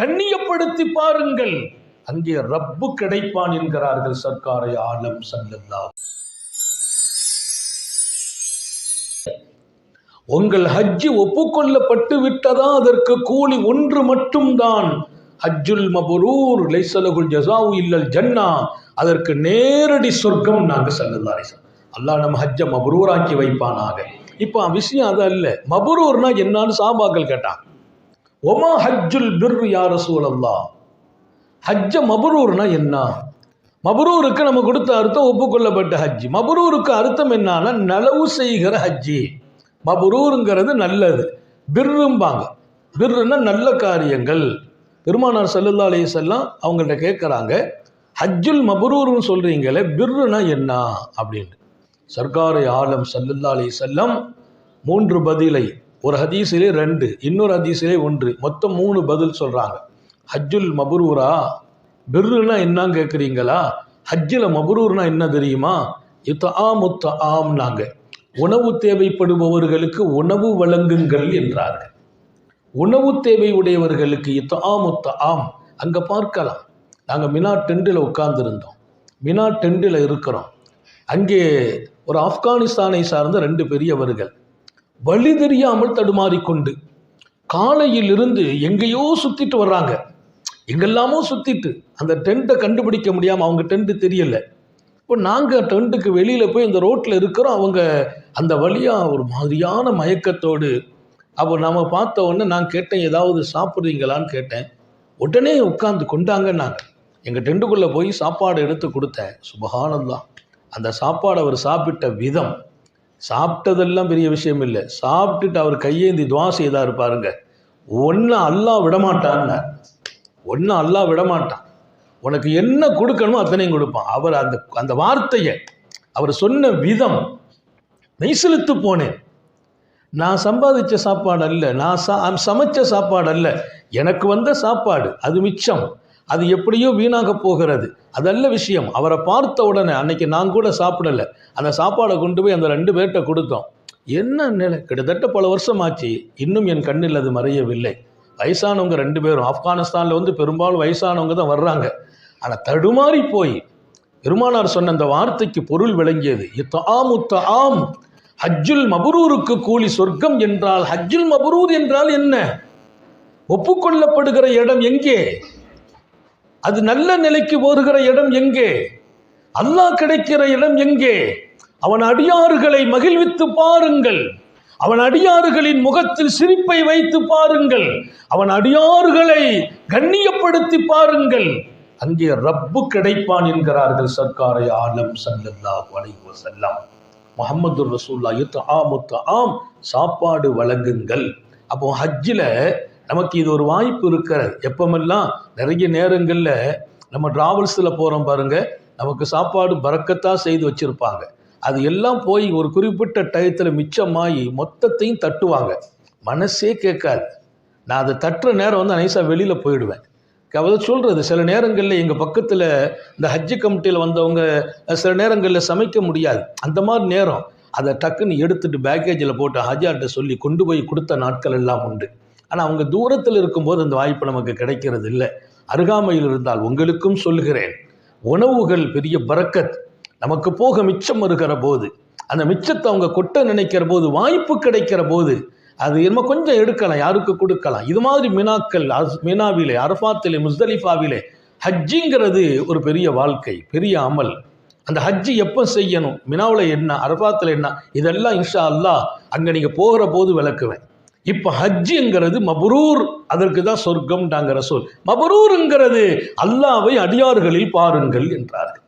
கண்ணியப்படுத்தி பாருங்கள். அங்கே ரப்பு கிடைப்பான் என்கிறார்கள் சர்க்காரை ஆலம் சல்லல்லா உங்கள் ஹஜ்ஜி ஒப்புக்கொள்ளப்பட்டு விட்டதா? அதற்கு கூலி ஒன்று மட்டும்தான். ஹஜ்ஜுல் மபரூர் லைசலகுல் ஜசாவு இல்லல் ஜன்னா. அதற்கு நேரடி சொர்க்கம் நாங்கள் சல்லல்லாரி அல்லாஹ் நம்ம ஹஜ்ஜை மபரூராக்கி வைப்பானாக. இப்போ விஷயம் அது அல்ல. மபுரூர்னா என்னன்னு சாபாக்கள் கேட்டான் ஒமா ஹஜ்ஜுல் பிர் யார சூழல்லா ஹஜ்ஜ மபரூர்னா என்ன? மபரூருக்கு நம்ம கொடுத்த அர்த்தம் ஒப்புக்கொள்ளப்பட்ட ஹஜ்ஜி. மபரூருக்கு அர்த்தம் என்னன்னா நலவு செய்கிற ஹஜ்ஜி. மபரூருங்கிறது நல்லது. பிர்ரும்பாங்க. பிர்ருன்னா நல்ல காரியங்கள். பெருமானார் சல்லல்லா அலைஹி செல்லம் அவங்கள்ட்ட கேட்குறாங்க ஹஜ்ஜுல் மபரூர்னு சொல்கிறீங்களே பிர்ருனா என்ன? அப்படின்ட்டு. சர்க்காரை ஆலம் சல்லல்லா அலைஹி செல்லம் மூன்று பதிலை ஒரு ஹதீஸிலே ரெண்டு இன்னொரு ஹதீஸிலே ஒன்று. மொத்தம் மூணு பதில் சொல்கிறாங்க ஹஜ்ஜுல் மபரூரா பிர்ருனா என்னன்னு கேட்குறீங்களா ஹஜ்ஜில் மபரூர்னா என்ன தெரியுமா? இத்த ஆம் உத்த ஆம்னாங்க உணவு தேவைப்படுபவர்களுக்கு உணவு வழங்குங்கள் என்றார்கள். உணவு தேவை உடையவர்களுக்கு இத்த ஆம் உத்த ஆம் அங்கே பார்க்கலாம். நாங்கள் மினா டெண்டில் உட்கார்ந்துருந்தோம். மினா டெண்டில் இருக்கிறோம். அங்கே ஒரு ஆப்கானிஸ்தானை சார்ந்த ரெண்டு பெரியவர்கள் வழி தெரியாமல் தடுமாறிக்கொண்டு காலையில் இருந்து எங்கேயோ சுத்திட்டு வர்றாங்க. எங்கெல்லாமோ சுத்திட்டு அந்த டென்ட்டை கண்டுபிடிக்க முடியாமல் அவங்க டென்ட்டு தெரியல. இப்போ நாங்கள் டென்ட்டுக்கு வெளியில் போய் இந்த ரோட்டில் இருக்கிறோம். அவங்க அந்த வழியாக ஒரு மாதிரியான மயக்கத்தோடு அப்போ நம்ம பார்த்த உடனே நான் கேட்டேன் ஏதாவது சாப்பிட்றீங்களான்னு கேட்டேன். உடனே உட்காந்து கொண்டாங்க நாங்கள் எங்கள் டென்ட்டுக்குள்ளே போய் சாப்பாடு எடுத்து கொடுத்தேன். சுபகானந்தான் அந்த சாப்பாடு அவர் சாப்பிட்ட விதம் சாப்பிட்டதெல்லாம் பெரிய விஷயம் இல்லை. சாப்பிட்டுட்டு அவர் கையேந்தி துவா செய்தார் பாருங்க. ஒன்று அல்லா விடமாட்டான்னு ஒன்று அல்லாஹ் விடமாட்டான். உனக்கு என்ன கொடுக்கணுமோ அத்தனையும் கொடுப்பான். அவர் அந்த அந்த வார்த்தையை அவர் சொன்ன விதம் மெய்சிலுத்து போனேன். நான் சம்பாதிச்ச சாப்பாடு அல்ல நான் சா சமைச்ச சாப்பாடு அல்ல. எனக்கு வந்த சாப்பாடு அது மிச்சம். அது எப்படியோ வீணாக போகிறது. அதல்ல விஷயம். அவரை பார்த்த உடனே அன்னைக்கு நான் கூட சாப்பிடல. அந்த சாப்பாடை கொண்டு போய் அந்த ரெண்டு பேர்கிட்ட கொடுத்தோம். என்ன நிலை? கிட்டத்தட்ட பல வருஷம் ஆச்சு இன்னும் என் கண்ணில் அது மறையவில்லை. வயசானவங்க ரெண்டு பேரும் ஆப்கானிஸ்தானில் வந்து பெரும்பாலும் வயசானவங்க தான் வர்றாங்க. ஆனால் தடுமாறி போய் பெருமானார் சொன்ன அந்த வார்த்தைக்கு பொருள் விளங்கியது. இத்தாம் ஆம் ஹஜ்ஜுல் மபரூருக்கு கூலி சொர்க்கம் என்றால் ஹஜ்ஜுல் மபரூர் என்றால் என்ன? ஒப்புக்கொள்ளப்படுகிற இடம் எங்கே? அது நல்ல நிலைக்கு வருகிற இடம் எங்கே? அல்லாஹ் கிடைக்கிற இடம் எங்கே? அவன் அடியாறுகளை மகிழ்வித்து பாருங்கள். அவன் அடியாறுகளின் முகத்தில் சிரிப்பை வைத்து பாருங்கள். அவன் அடியாறுகளை கண்ணியப்படுத்தி பாருங்கள். அங்கே ரப்பு கிடைப்பான் என்கிறார்கள் சர்க்காரை ஆலம் சல்லல்லாஹு அலைஹி வஸல்லம். முகமது ரசூல்லா யுத் ஆமுத் ஆம் சாப்பாடு வழங்குங்கள். அப்போ ஹஜ்ஜில் நமக்கு இது ஒரு வாய்ப்பு இருக்கிறது. எப்பமெல்லாம் நிறைய நேரங்களில் நம்ம டிராவல்ஸில் போகிறோம் பாருங்கள் நமக்கு சாப்பாடு பறக்கத்தான் செய்து வச்சுருப்பாங்க. அது எல்லாம் போய் ஒரு குறிப்பிட்ட டயத்தில் மிச்சமாகி மொத்தத்தையும் தட்டுவாங்க. மனசே கேட்காது. நான் அதை தட்டுற நேரம் வந்து நைஸாக வெளியில் போயிடுவேன். அதை சொல்கிறது சில நேரங்களில் எங்கள் பக்கத்தில் இந்த ஹஜ்ஜு கமிட்டியில் வந்தவங்க சில நேரங்களில் சமைக்க முடியாது. அந்த மாதிரி நேரம் அதை டக்குன்னு எடுத்துகிட்டு பேக்கேஜில் போட்டு ஹஜார்ட்ட சொல்லி கொண்டு போய் கொடுத்த நாட்கள் எல்லாம் உண்டு. ஆனால் அவங்க தூரத்தில் இருக்கும்போது அந்த வாய்ப்பு நமக்கு கிடைக்கிறது இல்லை. அருகாமையில் இருந்தால் உங்களுக்கும் சொல்கிறேன் உணவுகள் பெரிய பறக்கத் நமக்கு போக மிச்சம் வருகிற போது அந்த மிச்சத்தை அவங்க கொட்ட நினைக்கிற போது வாய்ப்பு கிடைக்கிற போது அது என்ன கொஞ்சம் எடுக்கலாம் யாருக்கு கொடுக்கலாம். இது மாதிரி மினாக்கள் அஸ்- மினாவிலே அரஃபாத்திலே முஸ்தலிஃபாவிலே ஹஜ்ஜிங்கிறது ஒரு பெரிய வாழ்க்கை பெரிய அமல். அந்த ஹஜ்ஜி எப்போ செய்யணும்? மினாவில் என்ன? அரஃபாத்தில் என்ன? இதெல்லாம் இன்ஷா அல்லாஹ் அங்கே நீங்கள் போகிற போது விளக்குவேன். இப்போ ஹஜ்ஜுங்கிறது மபரூர் அதற்கு தான் சொர்க்கம்டாங்கிற சொல் மபரூருங்கிறது அல்லாவை அடியார்களில் பாருங்கள் என்றார்கள்.